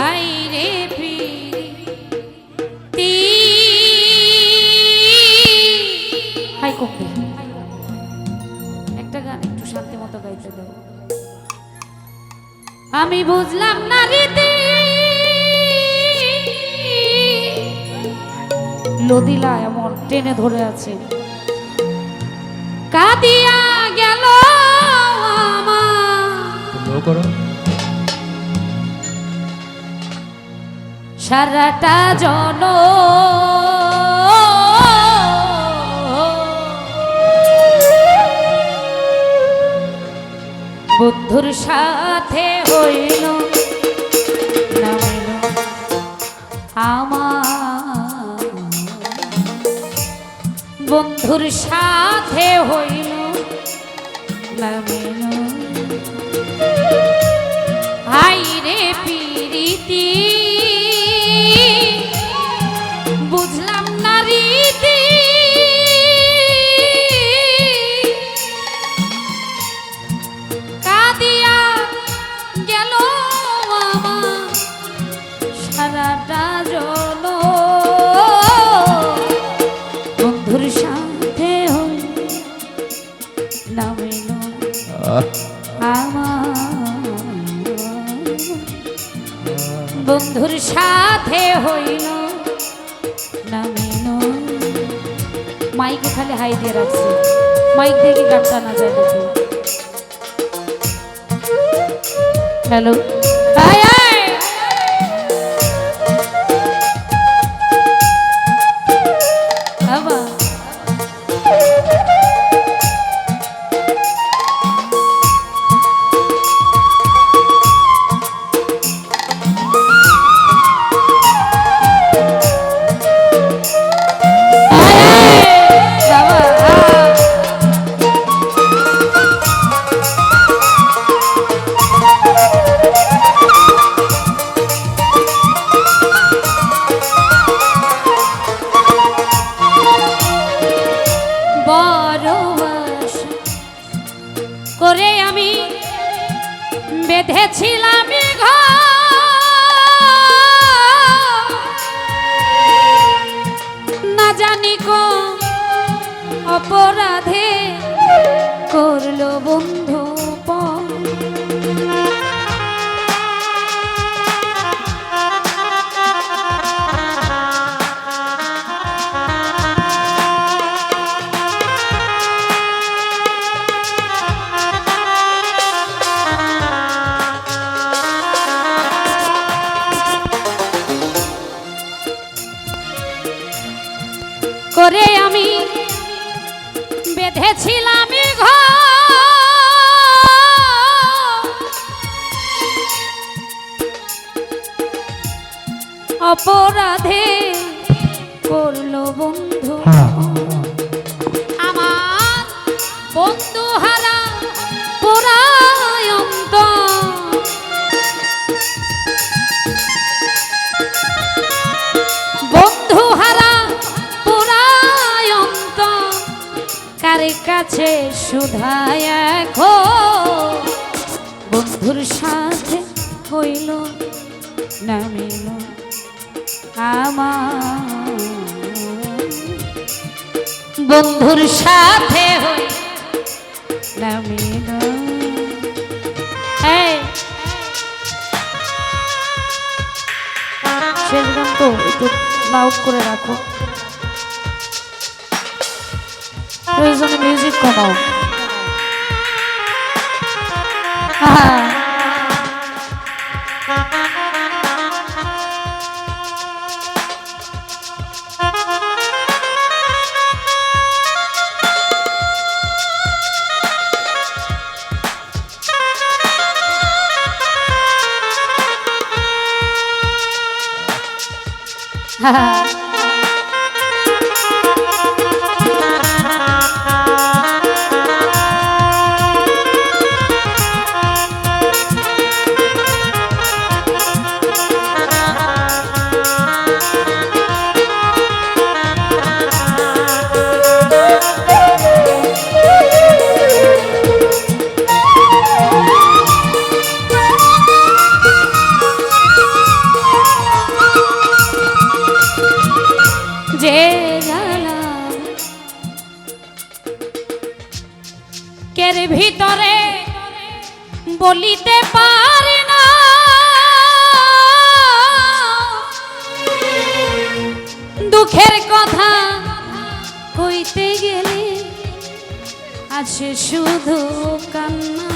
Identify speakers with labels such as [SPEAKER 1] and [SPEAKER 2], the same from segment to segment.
[SPEAKER 1] High রে কমবে একটা গান একটু শান্তি মতো গাইতে দেবো আমি বুঝলাম না রীতি। লদিলা এমন টেনে ধরে আছে। কাদিয়া গেল আমার। সারাটা জন। বুদ্ধুর সাথে হইল আমার। বন্ধুর সাথে হইল নামিল হাই বন্ধুর সাথে হইল মাইকে খালি হাই দিয়ে রাখছি। মাইক কি গানটা না যায় দেখি। হ্যালো? বাবা। বেঁধেছিলাম। অপরাধে কাছে সুধায় এখন। বন্ধুর সাথে হইল নামিল আমার। বন্ধুর সাথে হই নামিল। এই, শেষ গান তো একটু করে রাখো। eu Music musical. Ah. Ha সে জানা কের ভিতরে বলিতে পারে না? দুঃখের কথা কইতে গেলে আছে শুধু কান্না।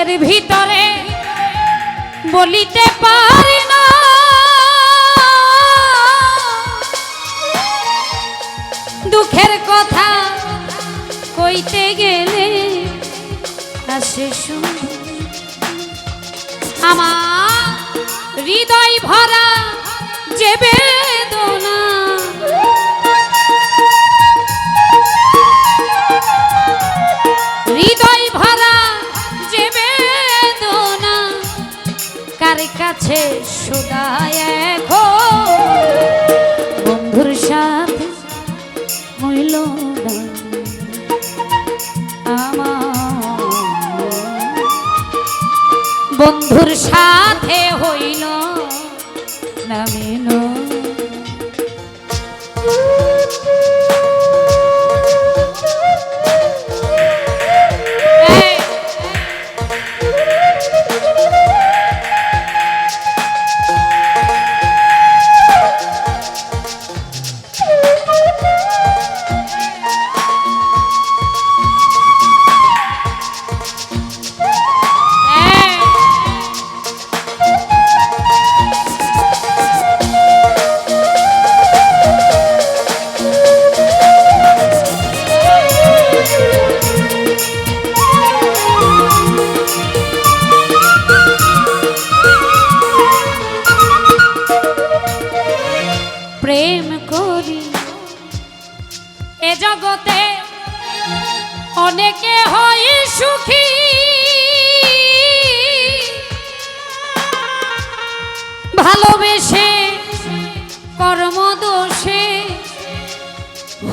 [SPEAKER 1] এর ভিতরে বলিতে পারি না। দুঃখের কথা কইতে গেলে আসে আমার হৃদয় ভরা যে এখন। বন্ধুর সাথে মইল আমার বন্ধুর সাথে হইল না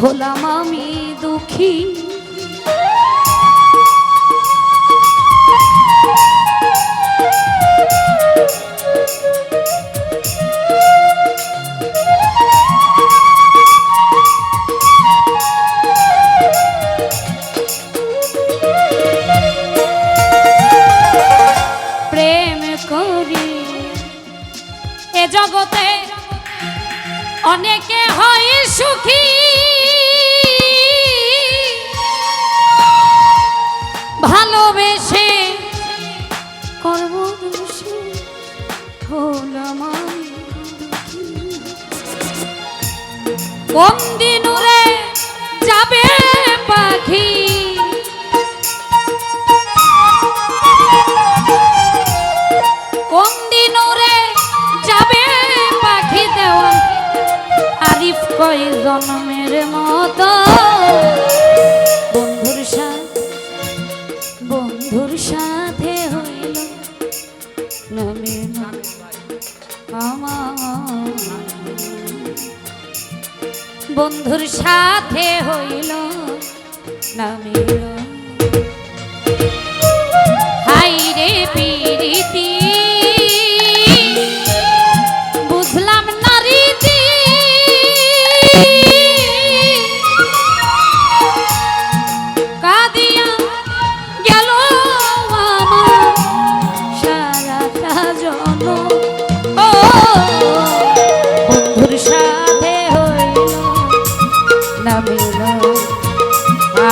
[SPEAKER 1] হলাম আমি দুঃখী। বন্ধুর সাথে হইল নামিল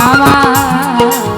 [SPEAKER 1] আমার